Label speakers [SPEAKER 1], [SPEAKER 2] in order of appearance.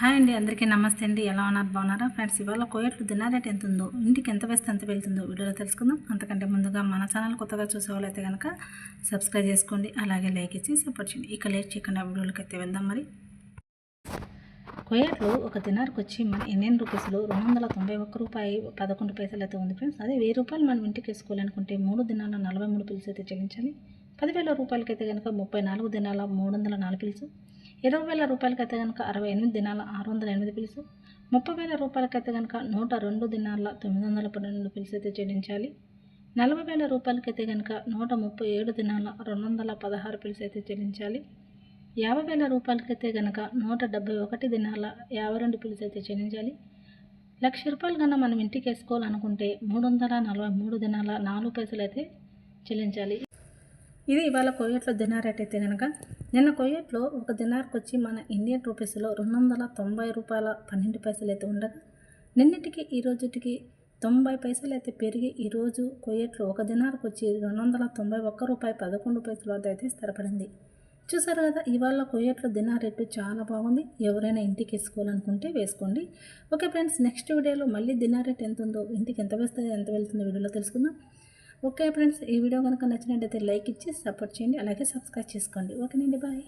[SPEAKER 1] Hi అండి అందరికీ నమస్తే అండి. ఎలా ఉన్నారు? బాగున్నారా? ఫ్రెండ్స్ ఇవాళ కోయట్లు దినార్ రేట్ ఎంత ఉందో ఇంటికి ఎంత వేస్తే ఎంత వెళ్తుందో వీడియోలో తెలుసుకుందాం. అంతకంటే ముందుగా మన ఛానల్ కొత్తగా చూసే వాళ్ళైతే కనుక సబ్స్క్రైబ్ చేసుకోండి అలాగే లైక్ ఇచ్చి సపోర్ట్ చేయండి. ఇక లేట్ చేయకుండా వీడియోలకి అయితే వెళ్దాం మరి. కోయట్లు ఒక దినార్కి వచ్చి మన ఇండియన్ రూపీస్లో రెండు వందల తొంభై ఒక్క రూపాయి పదకొండు పైసలు అయితే ఉంది ఫ్రెండ్స్. అదే వెయ్యి రూపాయలు మనం ఇంటికి వేసుకోవాలనుకుంటే మూడు దినాల నలభై మూడు పిల్స్ అయితే చెల్లించాలి. పదివేల రూపాయలకైతే కనుక ముప్పై నాలుగు దినాల మూడు వందల నాలుగు పిల్స్ ఇరవై వేల రూపాయలకైతే కనుక అరవై ఎనిమిది దినాల ఆరు వందల ఎనిమిది పిలుసు. ముప్పై వేల రూపాయలకైతే కనుక నూట రెండు దినాల తొమ్మిది వందల పన్నెండు పిలుసు అయితే చెల్లించాలి. నలభై వేల రూపాయలకైతే కనుక నూట ముప్పై ఏడు దినాల రెండు వందల పదహారు పిలుసు అయితే చెల్లించాలి. యాభై వేల రూపాయలకైతే కనుక నూట డెబ్బై ఒకటి దినాల యాభై రెండు పిలుసు అయితే చెల్లించాలి. లక్ష రూపాయలు కన్నా మనం ఇంటికి వేసుకోవాలనుకుంటే మూడు వందల నలభై మూడు దినాల నాలుగు పైసలు అయితే చెల్లించాలి. ఇది ఇవాళ కొయ్యట్లో దినార్ రేట్ అయితే కనుక నిన్న కొయ్యట్లో ఒక దినార్కి వచ్చి మన ఇండియన్ రూపీస్లో రెండు వందల తొంభై రూపాయల పన్నెండు పైసలు అయితే ఉండగా నిన్నటికి ఈ రోజుటికి తొంభై పైసలు అయితే పెరిగి ఈరోజు కొయ్యట్లో ఒక దినార్కి వచ్చి రెండు వందల తొంభై ఒక్క రూపాయి పదకొండు పైసల వద్ద అయితే స్థిరపడింది. చూసారు కదా ఇవాళ కొయ్యట్లో దినార్ రేటు చాలా బాగుంది. ఎవరైనా ఇంటికి వేసుకోవాలనుకుంటే వేసుకోండి. ఓకే ఫ్రెండ్స్ నెక్స్ట్ వీడియోలో మళ్ళీ దినార్ రేట్ ఎంత ఉందో ఇంటికి ఎంత వేస్తుంది ఎంత వెళ్తుందో వీడియోలో తెలుసుకుందాం. ఓకే ఫ్రెండ్స్ ఈ వీడియో కనుక నచ్చినట్టయితే లైక్ ఇచ్చి సపోర్ట్ చేయండి. అలాగే సబ్స్క్రైబ్ చేసుకోండి. ఓకేనండి బాయ్.